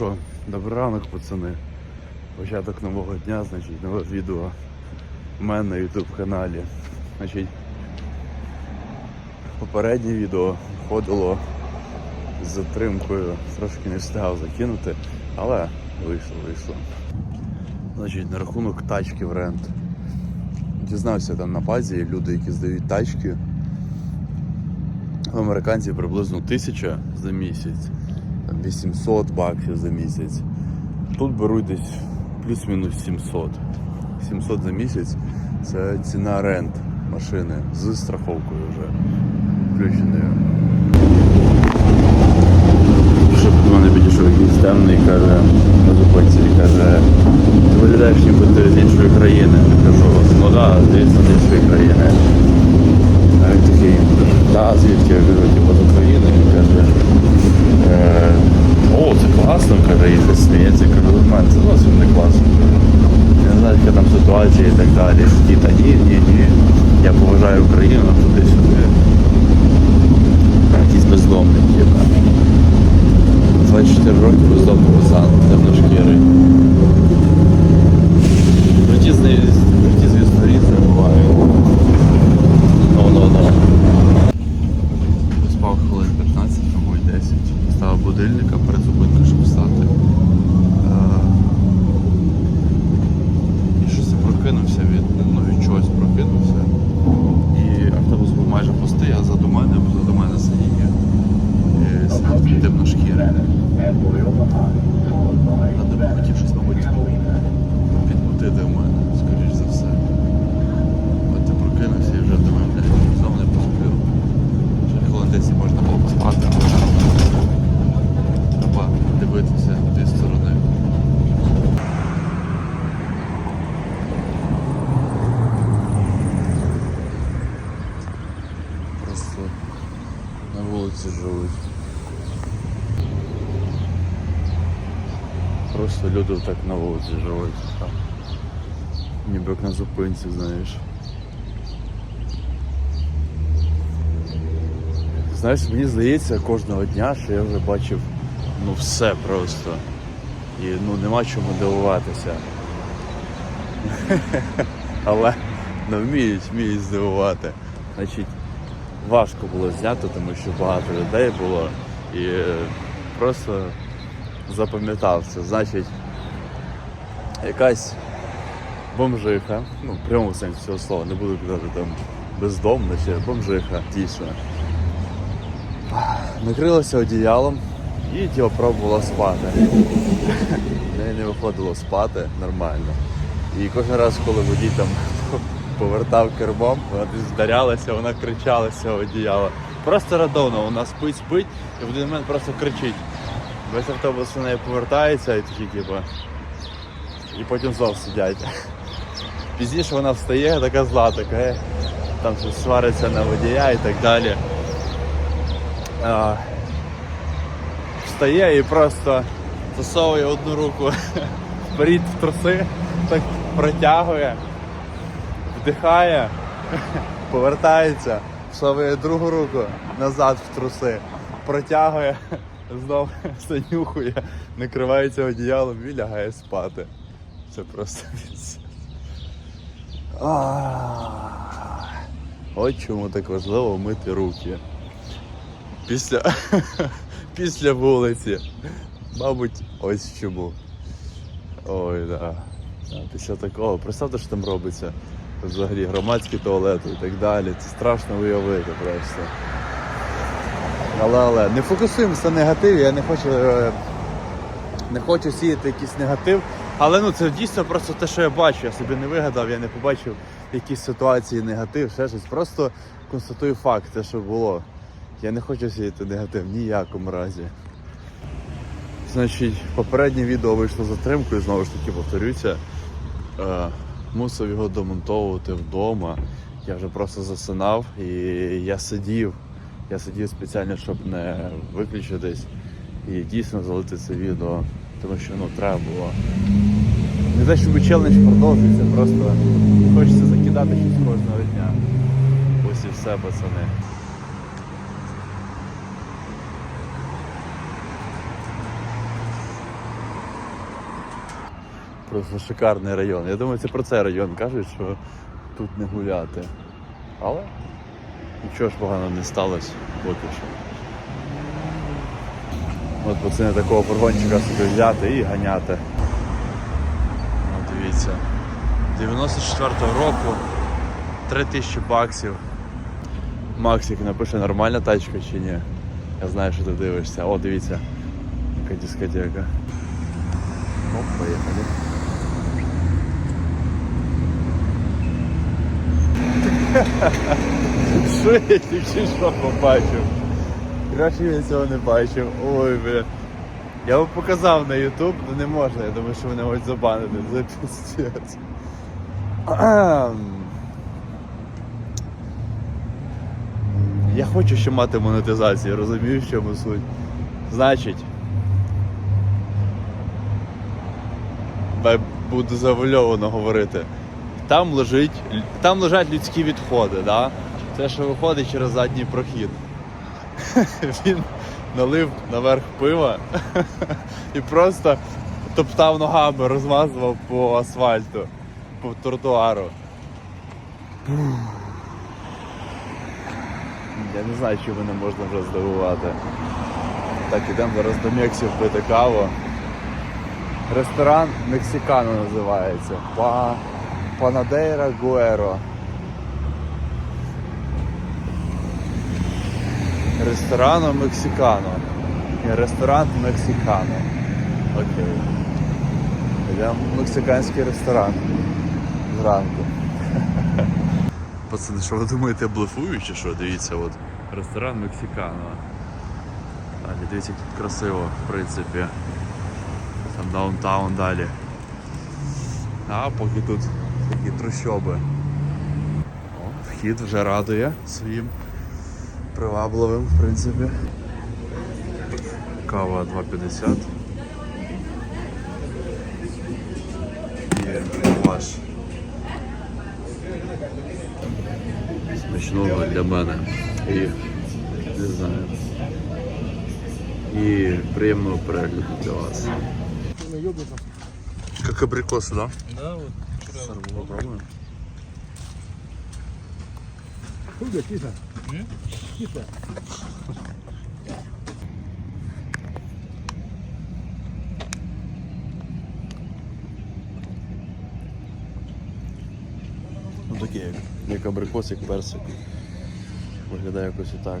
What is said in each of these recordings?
що, добрий ранок, пацани. Початок нового дня, значить, нове відео у мене на YouTube каналі. Значить, попереднє відео виходило з затримкою, трошки не встигав закинути, але вийшло, вийшло. Значить, на рахунок тачки в рент. Дізнався там на базі люди, які здають тачки. В американців приблизно тисяча за місяць, 800 баксів за місяць. Тут беруть десь плюс-мінус 700. 700 за місяць це ціна рент машини з страховкою вже включеною. Що до мене підійшов якийсь темний, каже, на зупинці, каже, ти виглядаєш ніби ти з іншої країни. Кажу, ну так, да, звісно, з іншої країни. А він такий, та звідки я кажу, типу з України, він каже. Е, о, це класно, каже, і ти сміється, я кажу, в мене це зовсім не класно. Я не знаю, яка там ситуація і так далі. Ті та ні, ні, ні. Я поважаю Україну туди-сюди. Якийсь бездомний, типа. 24 роки бездомний пацан, темношкірий. В житті, з нею- в житті, звісно, різне буває. Ну, ну, ну. Спав хвилин 15, мабуть 10. Ставив будильника перед зупинкою, щоб встати. Е, І щось я прокинувся від, ну, від чогось прокинувся. І автобус був майже пустий, а заду мене, позаду мене сидів е, сидів темношкірий. Надо хотів щось, мабуть, підмутити в мене, скоріш за все. От я прокинувся і вже думаю, блядь, знову не посплю. Ще хвилин 10 можна було поспати, але треба дивитися в дві сторони. Просто на вулиці живуть. Просто люди так на вулиці живуть. Ніби як на зупинці, знаєш. Знаєш, мені здається кожного дня, що я вже бачив ну все просто. І ну нема чому дивуватися. Але ну, вміють, вміють здивувати. Значить, важко було зняти, тому що багато людей було. І е, просто запам'ятав це. Значить, якась бомжиха, ну, в прямому сенсі цього слова, не буду казати там бездомна чи бомжиха, дійсно. Накрилася одіялом і тіло пробувала спати. Неї не виходило спати нормально. І кожен раз, коли водій там повертав кермом, вона десь вдарялася, вона кричала з цього одіяла. Просто радовно, вона спить, спить, і в один момент просто кричить. Весь автобус на неї повертається і такі, типу. І потім знов сидять. Пізніше вона встає, така зла, така, е, там щось свариться на водія і так далі. А, встає і просто засовує одну руку вперед в труси, так протягує, вдихає, повертається, всовує другу руку назад в труси, протягує, знов все нюхує, накривається одіялом і лягає спати. Це просто От чому так важливо мити руки. Після, після вулиці. Мабуть, ось чому. Ой, да. Да, Після такого. Представте, що там робиться. Взагалі громадські туалети і так далі. Це страшно уявити просто. Але але не фокусуємося на негативі, я не хочу. е, Не хочу сіяти якийсь негатив. Але ну це дійсно просто те, що я бачу. Я собі не вигадав, я не побачив якісь ситуації негатив, ще щось. Просто констатую факт, те, що було. Я не хочу сіяти негатив в якому разі. Значить, попереднє відео вийшло затримкою, знову ж таки повторюся. Е, мусив його домонтовувати вдома. Я вже просто засинав і я сидів. Я сидів спеціально, щоб не виключитись і дійсно залити це відео, тому що ну треба було. Не те, щоб челендж продовжується, просто хочеться закидати щось кожного дня. Ось і все, пацани. Просто шикарний район. Я думаю, це про цей район кажуть, що тут не гуляти. Але нічого ж поганого не сталося поки що. От пацани такого фургончика собі взяти і ганяти. От дивіться. 94-го року 3000 баксів. Максик напише, нормальна тачка чи ні. Я знаю, що ти дивишся. О, дивіться. Яка дискотека. Оп, поїхали. Що я тільки що побачив? Краще я цього не бачив. Ой, бля. Я вам показав на YouTube, але не можна, я думаю, що мене можуть забанити за пістець. Я хочу ще мати монетизацію, розумію, в чому суть. Значить. Буду завульовано говорити. Там лежить, там лежать людські відходи, да? Це, що виходить через задній прохід. Він налив наверх пива і просто топтав ногами, розмазував по асфальту, по тротуару. Я не знаю, чи мене можна вже здивувати. Так, ідемо зараз до Мексів пити каву. Ресторан Мексикано називається. Панадейра Гуеро. Ресторано Мексикано. Ресторан Мексикано. Окей. Йдемо в мексиканський ресторан. Зранку. Пацани, що ви думаєте, я блефую чи що? Дивіться, от ресторан Мексикано. Далі, дивіться, як тут красиво, в принципі. Там даунтаун далі. А поки тут такі трущоби. О, вхід вже радує своїм привабливим, в принципі. Кава 2,50. І ваш. Смачного для мене. І не знаю. І приємного перегляду для вас. Как абрикосы, да? Да, вот. Сорву, попробуем. Худо, тихо. Тихо. Ну такі, як, як абрикос, як персик. Виглядає якось отак.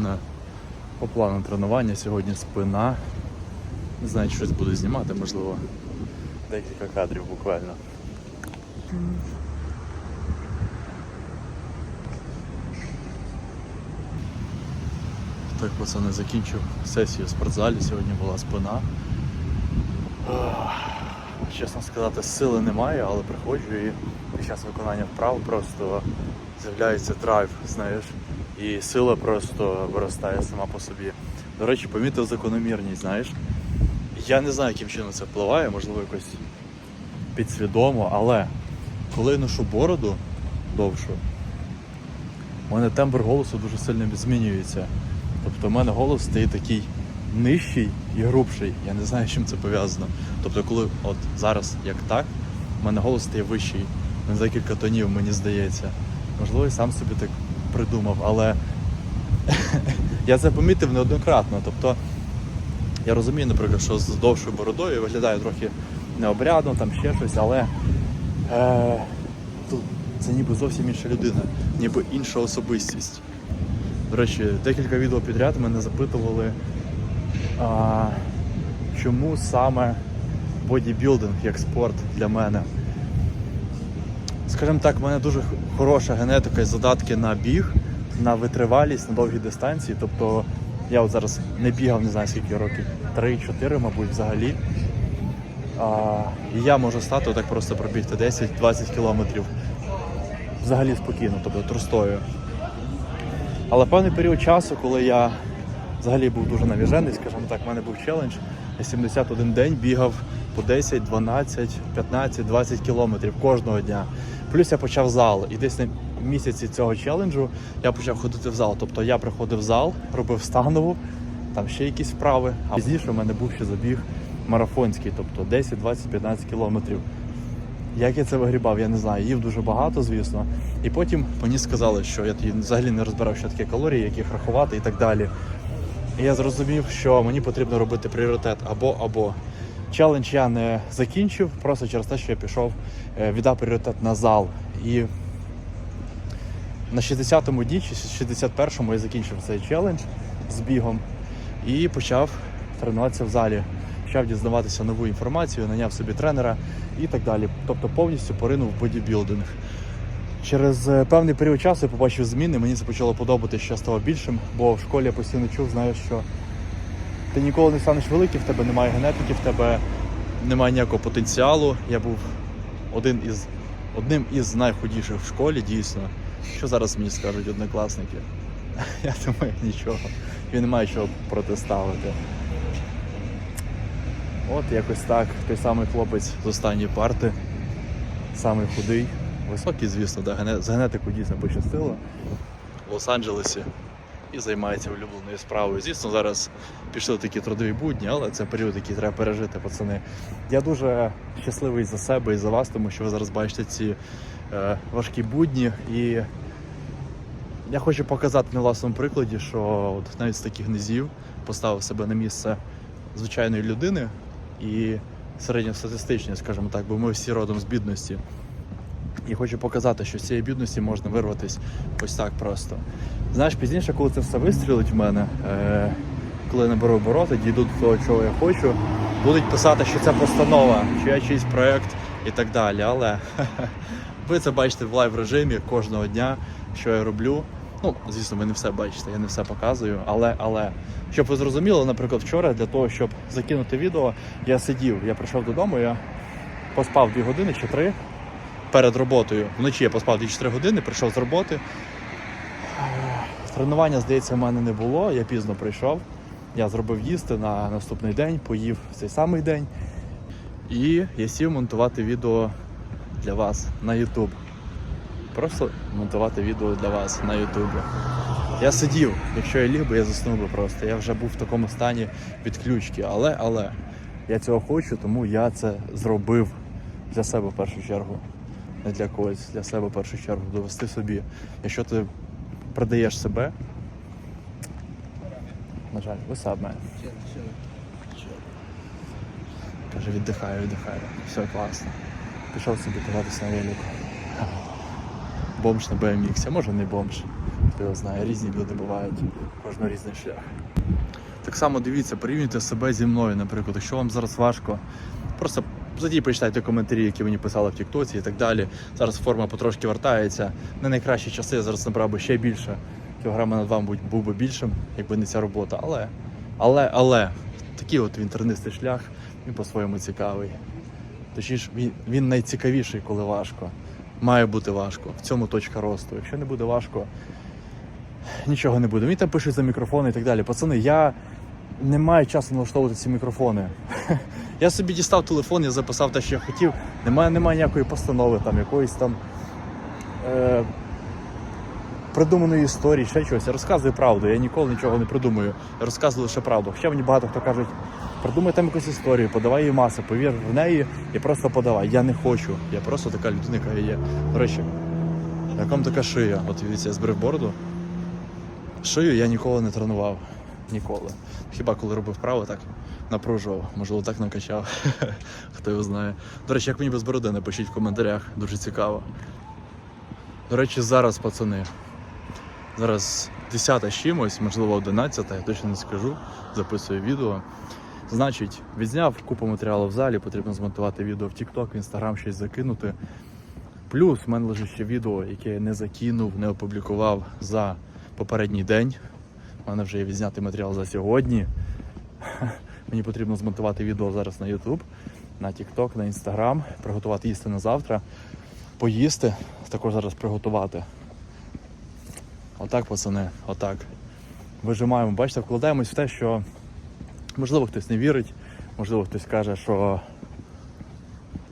Мене по плану тренування сьогодні спина. Не знаю, щось буду знімати, можливо. Декілька кадрів буквально. Так, пацани, закінчив сесію в спортзалі. Сьогодні була спина. Чесно сказати, сили немає, але приходжу і під час виконання вправ просто з'являється драйв, знаєш, і сила просто виростає сама по собі. До речі, помітив закономірність, знаєш. Я не знаю, яким чином це впливає, можливо, якось підсвідомо, але коли я ношу бороду довшу, у мене тембр голосу дуже сильно змінюється. Тобто у мене голос стає такий нижчий і грубший. Я не знаю, з чим це пов'язано. Тобто, коли от зараз як так, у мене голос стає вищий на декілька тонів, мені здається. Можливо, і сам собі так придумав, але я це помітив неоднократно. Тобто, я розумію, наприклад, що з довшою бородою виглядає трохи необрядно, там ще щось, але е, це ніби зовсім інша людина, ніби інша особистість. До речі, декілька відео підряд мене запитували, а, чому саме бодібілдинг як спорт для мене. Скажімо так, в мене дуже хороша генетика і задатки на біг, на витривалість, на довгі дистанції. Тобто я от зараз не бігав, не знаю скільки років, 3-4, мабуть, взагалі. А, і я можу стати так просто пробігти 10-20 кілометрів взагалі спокійно, тобто трустою. Але певний період часу, коли я взагалі був дуже навіжений, скажімо так, в мене був челендж, я 71 день бігав по 10, 12, 15, 20 кілометрів кожного дня. Плюс я почав зал. І десь на місяці цього челенджу я почав ходити в зал. Тобто я приходив в зал, робив станову, там ще якісь вправи. А пізніше в мене був ще забіг марафонський, тобто 10, 20, 15 кілометрів. Як я це вигрібав, я не знаю. Їв дуже багато, звісно. І потім мені сказали, що я тоді взагалі не розбирав, що таке калорії, як їх рахувати і так далі. І я зрозумів, що мені потрібно робити пріоритет або або. Челендж я не закінчив, просто через те, що я пішов, е, віддав пріоритет на зал. І на 60-му дні чи 61-му я закінчив цей челендж з бігом і почав тренуватися в залі. Почав дізнаватися нову інформацію, наняв собі тренера і так далі. Тобто повністю поринув в бодібілдинг. Через е, певний період часу я побачив зміни, мені це почало подобатися, що я став більшим, бо в школі я постійно чув, знаєш, що ти ніколи не станеш великим, в тебе немає генетики, в тебе немає ніякого потенціалу. Я був один із, одним із найхудіших в школі, дійсно. Що зараз мені скажуть однокласники? Я думаю, нічого. Він не має чого протиставити. От якось так. Той самий хлопець з останньої парти, самий худий, високий, звісно, да, з генетикою дійсно пощастило в Лос-Анджелесі і займається улюбленою справою. Звісно, зараз пішли такі трудові будні, але це період, який треба пережити, пацани. Я дуже щасливий за себе і за вас, тому що ви зараз бачите ці е, важкі будні. І я хочу показати на власному прикладі, що от навіть з таких низів поставив себе на місце звичайної людини і середньостатистичної, скажімо так, бо ми всі родом з бідності. І хочу показати, що з цієї бідності можна вирватися ось так просто. Знаєш, пізніше, коли це все вистрілить в мене, е, коли я наберу обороти, дійду до того, чого я хочу, будуть писати, що це постанова, що я чийсь проєкт і так далі. Але ви це бачите в лайв режимі кожного дня, що я роблю. Ну, звісно, ви не все бачите, я не все показую. Але, але, щоб ви зрозуміли, наприклад, вчора для того, щоб закинути відео, я сидів, я прийшов додому, я поспав 2 години чи 3 перед роботою. Вночі я поспав 2-4 години, прийшов з роботи. Тренування, здається, в мене не було. Я пізно прийшов. Я зробив їсти на наступний день, поїв цей самий день. І я сів монтувати відео для вас на YouTube. Просто монтувати відео для вас на YouTube. Я сидів, якщо я ліг би, я заснув би просто. Я вже був в такому стані відключки. Але, але я цього хочу, тому я це зробив для себе в першу чергу. Для когось, для себе в першу чергу. Довести собі. Якщо ти продаєш себе. На жаль, up. Каже, віддихаю, віддихаю. Все класно. Пішов собі кататися на велику. Бомж на BMX, а може не бомж. Хто його знає, різні люди бувають, кожного різний шлях. Так само дивіться, порівнюйте себе зі мною, наприклад, якщо вам зараз важко, просто тоді почитайте коментарі, які мені писали в Тіктоці і так далі. Зараз форма потрошки вертається. Не найкращі часи, я зараз набрав би ще більше. Кілограма на два, був би більшим, якби не ця робота. Але, але, але, такий от він тернистий шлях, він по-своєму цікавий. Точніше, він, він найцікавіший, коли важко. Має бути важко. В цьому точка росту. Якщо не буде важко, нічого не буде. Мені там пишуть за мікрофони і так далі. Пацани, я не маю часу налаштовувати ці мікрофони. Я собі дістав телефон, я записав те, що я хотів. Немає, немає ніякої постанови, там, якоїсь там. Е, придуманої історії, ще чогось. Я розказую правду, я ніколи нічого не придумую. Я розказую лише правду. Хоча мені багато хто кажуть, придумай там якусь історію, подавай її маси, повір в неї і просто подавай. Я не хочу. Я просто така людина, яка є. До речі, як вам така шия? От дивіться, я збрив бороду. Шию я ніколи не тренував. Ніколи. Хіба коли робив вправо, так напружував. Можливо, так накачав. Хто його знає. До речі, як мені без бороди, напишіть в коментарях. Дуже цікаво. До речі, зараз, пацани. Зараз 10 чимось, можливо, 11, я точно не скажу. Записую відео. Значить, відзняв купу матеріалу в залі, потрібно змонтувати відео в TikTok, в Instagram щось закинути. Плюс в мене лежить ще відео, яке я не закинув, не опублікував за попередній день. Мене вже є відзнятий матеріал за сьогодні. Мені потрібно змонтувати відео зараз на YouTube, на TikTok, на Instagram, приготувати їсти на завтра, поїсти, також зараз приготувати. Отак, пацани, отак. Вижимаємо, бачите, вкладаємось в те, що можливо хтось не вірить, можливо, хтось каже, що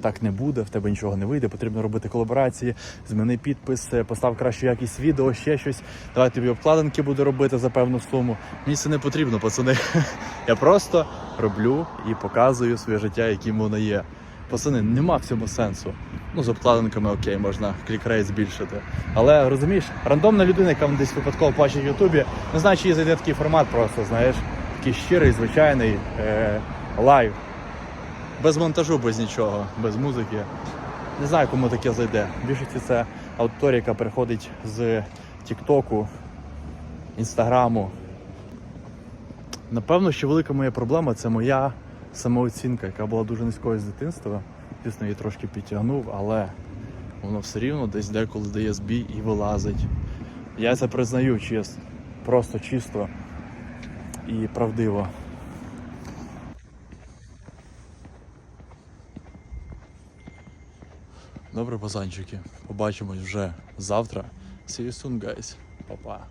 так не буде, в тебе нічого не вийде, потрібно робити колаборації, зміни підпис, постав кращу якість відео, ще щось. Давай тобі обкладинки буду робити за певну суму. Мені це не потрібно, пацани. Я просто роблю і показую своє життя, яким воно є. Пацани, нема в цьому сенсу. Ну, з обкладинками окей, можна клікрейт збільшити. Але розумієш, рандомна людина, яка десь випадково бачить в Ютубі, не знає, чи їй зайде такий формат, просто знаєш, такий щирий, звичайний е- лайв. Без монтажу, без нічого, без музики. Не знаю, кому таке зайде. Більшості це аудиторія, яка приходить з Тіктоку, Інстаграму. Напевно, що велика моя проблема це моя самооцінка, яка була дуже низькою з дитинства. Звісно, її трошки підтягнув, але воно все рівно десь деколи дає збій і вилазить. Я це признаю чесно, просто чисто і правдиво. Добре, пацанчики. Побачимось вже завтра. See you soon, guys. Па-па.